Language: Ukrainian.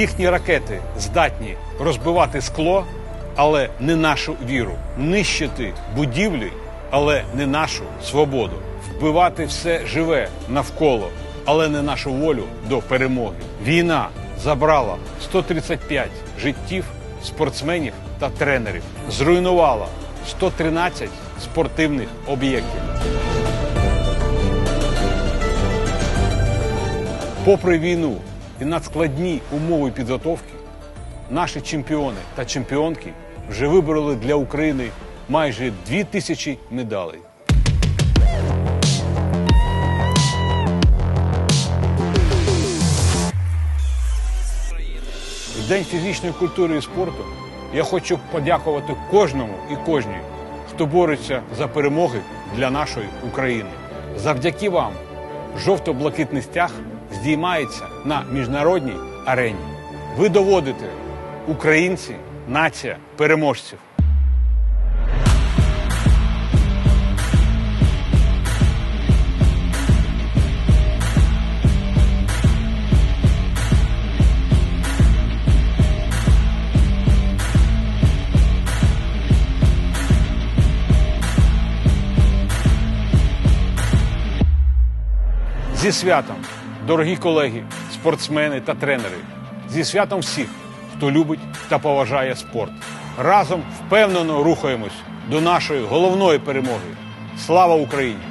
Їхні ракети здатні розбивати скло, але не нашу віру, нищити будівлі, але не нашу свободу, вбивати все живе навколо, але не нашу волю до перемоги. Війна забрала 135 життів спортсменів та тренерів, зруйнувала 113 спортивних об'єктів. Попри війну і надскладні умови підготовки, наші чемпіони та чемпіонки вже вибороли для України майже дві тисячі медалей. В День фізичної культури і спорту я хочу подякувати кожному і кожній, хто бореться за перемоги для нашої України. Завдяки вам жовто-блакитний стяг здіймається на міжнародній арені. Ви доводите українці, нація переможців. Зі святом, дорогі колеги, спортсмени та тренери, зі святом всіх, хто любить та поважає спорт. Разом впевнено рухаємось до нашої головної перемоги. Слава Україні!